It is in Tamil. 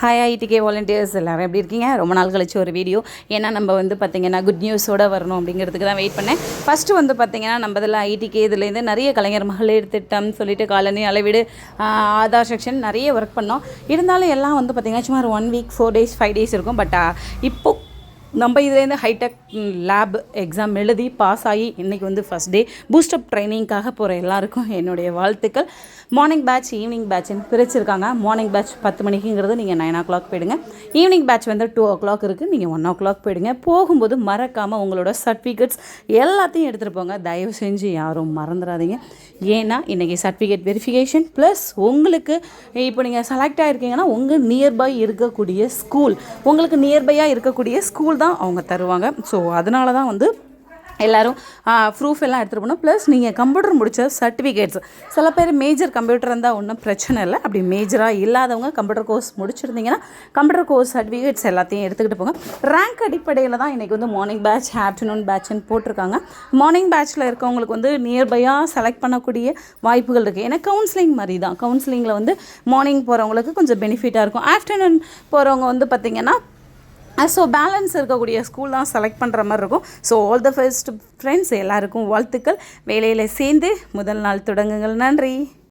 ஹாய் ஐடிகே வாலண்டியர்ஸ் எல்லோரும் எப்படி இருக்கீங்க? ரொம்ப நாள் கழிச்சு ஒரு வீடியோ ஏன்னா நம்ம வந்து பார்த்திங்கன்னா குட் நியூஸோட வரணும் அப்படிங்கிறதுக்கு தான் வெயிட் பண்ணேன். ஃபஸ்ட்டு வந்து பார்த்திங்கன்னா நம்ம இதில் ஐடிகே இதுலேருந்து நிறைய கலைஞர் மகளிர் திட்டம் சொல்லிட்டு காலனி அளவீடு ஆதார் செக்ஷன் நிறைய ஒர்க் பண்ணோம். இருந்தாலும் எல்லாம் வந்து பார்த்திங்கன்னா சும்மா ஒரு one week four days five days இருக்கும். பட் இப்போ நம்ம இதுலேருந்து ஹைடெக் லேப் எக்ஸாம் எழுதி பாஸ் ஆகி இன்றைக்கி வந்து ஃபஸ்ட் டே பூஸ்டப் ட்ரைனிங்காக போகிற எல்லாருக்கும் என்னுடைய வாழ்த்துக்கள். மார்னிங் பேட்ச் ஈவினிங் பேட்ச்னு பிரிச்சிருக்காங்க. மார்னிங் பேட்ச் பத்து மணிக்குங்கிறது நீங்கள் நைன் ஓ கிளாக் போயிடுங்க. ஈவினிங் பேட்ச் வந்து டூ ஓ கிளாக் இருக்குது நீங்கள் ஒன் ஓ கிளாக் போயிடுங்க. போகும்போது மறக்காமல் உங்களோட சர்டிஃபிகேட்ஸ் எல்லாத்தையும் எடுத்துகிட்டு போங்க. தயவு செஞ்சு யாரும் மறந்துடாதீங்க. ஏன்னா இன்றைக்கி சர்டிஃபிகேட் வெரிஃபிகேஷன் ப்ளஸ் உங்களுக்கு இப்போ நீங்கள் செலக்ட் ஆகிருக்கீங்கன்னா உங்கள் நியர்பை இருக்கக்கூடிய ஸ்கூல் உங்களுக்கு நியர்பையாக இருக்கக்கூடிய ஸ்கூல் தான் அவங்க தருவாங்க. ஸோ அதனால தான் வந்து எல்லோரும் ப்ரூஃப் எல்லாம் எடுத்துகிட்டு போகணும். ப்ளஸ் நீங்கள் கம்ப்யூட்டர் முடித்த சர்டிஃபிகேட்ஸ் சில பேர் மேஜர் கம்ப்யூட்டர் இருந்தால் ஒன்றும் பிரச்சனை இல்லை. அப்படி மேஜராக இல்லாதவங்க கம்ப்யூட்டர் கோர்ஸ் முடிச்சிருந்தீங்கன்னா கம்ப்யூட்டர் கோர்ஸ் சர்டிஃபிகேட்ஸ் எல்லாத்தையும் எடுத்துக்கிட்டு போங்க. ரேங்க் அடிப்படையில் தான் இன்றைக்கி வந்து மார்னிங் பேட்ச் ஆஃப்டர்நூன் பேட்ச்னு போட்டிருக்காங்க. மார்னிங் பேட்ச்சில் இருக்கவங்களுக்கு வந்து நியர்பையாக செலக்ட் பண்ணக்கூடிய வாய்ப்புகள் இருக்குது ஏன்னா கவுன்சிலிங் மாதிரி தான். கவுன்சிலிங்கில் வந்து மார்னிங் போகிறவங்களுக்கு கொஞ்சம் பெனிஃபிட்டாக இருக்கும். ஆஃப்டர்நூன் போகிறவங்க வந்து பார்த்திங்கன்னா ஸோ பேலன்ஸ் இருக்கக்கூடிய ஸ்கூல் தான் செலக்ட் பண்ணுற மாதிரி இருக்கும். So all the first friends எல்லாருக்கும் வாழ்த்துக்கள். வேலையில் சேர்ந்து முதல் நாள் தொடங்குங்கள். நன்றி.